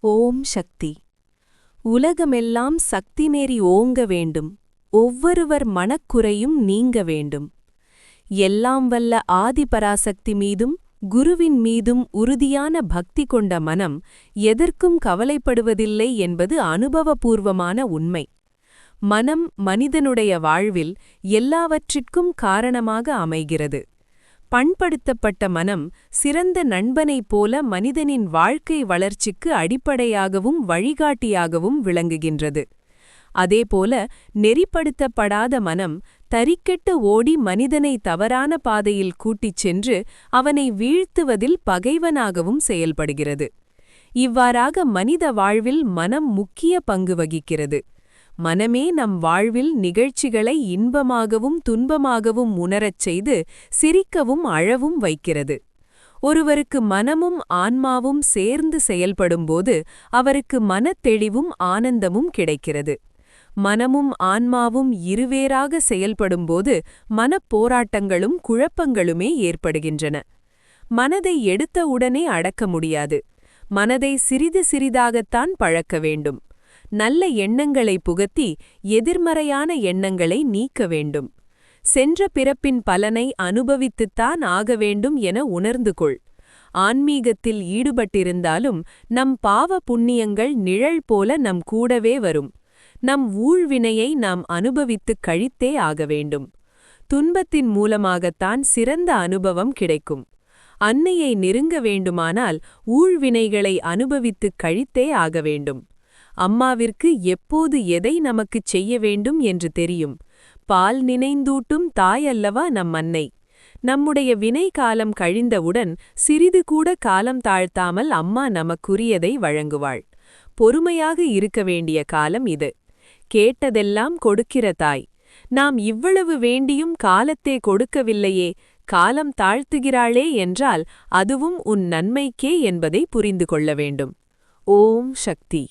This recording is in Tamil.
ஓம் சக்தி. உலகமெல்லாம் சக்தி மேறி ஓங்க வேண்டும். ஒவ்வொருவர் மனக்குறையும் நீங்க வேண்டும். எல்லாம் வல்ல ஆதிபராசக்தி மீதும் குருவின் மீதும் உறுதியான பக்தி கொண்ட மனம் எதற்கும் கவலைப்படுவதில்லை என்பது அனுபவபூர்வமான உண்மை. மனம் மனிதனுடைய வாழ்வில் எல்லாவற்றிற்கும் காரணமாக அமைகிறது. பண்படுத்தப்பட்ட மனம் சிறந்த நண்பனைப் போல மனிதனின் வாழ்க்கை வளர்ச்சிக்கு அடிப்படையாகவும் வழிகாட்டியாகவும் விளங்குகின்றது. அதேபோல நெறிப்படுத்தப்படாத மனம் தறிக்கெட்டு ஓடி மனிதனை தவறான பாதையில் கூட்டிச் சென்று அவனை வீழ்த்துவதில் பகைவனாகவும் செயல்படுகிறது. இவ்வாறாக மனித வாழ்வில் மனம் முக்கிய பங்கு வகிக்கிறது. மனமே நம் வாழ்வில் நிகழ்ச்சிகளை இன்பமாகவும் துன்பமாகவும் உணரச் செய்து சிரிக்கவும் அழவும் வைக்கிறது. ஒருவருக்கு மனமும் ஆன்மாவும் சேர்ந்து செயல்படும்போது அவருக்கு மனத்தெளிவும் ஆனந்தமும் கிடைக்கிறது. மனமும் ஆன்மாவும் இருவேறாக செயல்படும்போது மனப்போராட்டங்களும் குழப்பங்களுமே ஏற்படுகின்றன. மனதை எடுத்த உடனே அடக்க முடியாது. மனதை சிறிது சிறிதாகத்தான் பழக்க வேண்டும். நல்ல எண்ணங்களை புகத்தி எதிர்மறையான எண்ணங்களை நீக்க வேண்டும். சென்ற பிறப்பின் பலனை அனுபவித்துத்தான் ஆக வேண்டும் என உணர்ந்து கொள். ஆன்மீகத்தில் ஈடுபட்டிருந்தாலும் நம் பாவ புண்ணியங்கள் நிழல் போல நம் கூடவே வரும். நம் ஊழ்வினையை நாம் அனுபவித்துக் கழித்தே ஆக வேண்டும். துன்பத்தின் மூலமாகத்தான் சிறந்த அனுபவம் கிடைக்கும். அன்னையை நெருங்க வேண்டுமானால் ஊழ்வினைகளை அனுபவித்துக் கழித்தே ஆக வேண்டும். அம்மாவிற்கு எப்போது எதை நமக்குச் செய்ய வேண்டும் என்று தெரியும். பால் நினைந்தூட்டும் தாயல்லவா நம் அன்னை. நம்முடைய வினை காலம் கழிந்தவுடன் சிறிது கூட காலம் தாழ்த்தாமல் அம்மா நமக்குரியதை வழங்குவாள். பொறுமையாக இருக்க வேண்டிய காலம் இது. கேட்டதெல்லாம் கொடுக்கிற தாய். நாம் இவ்வளவு வேண்டியும் காலத்தே கொடுக்கவில்லையே. காலம் தாழ்த்துகிறாளே என்றால் அதுவும் உன் நன்மைக்கே என்பதை புரிந்து கொள்ள வேண்டும். ஓம் சக்தி.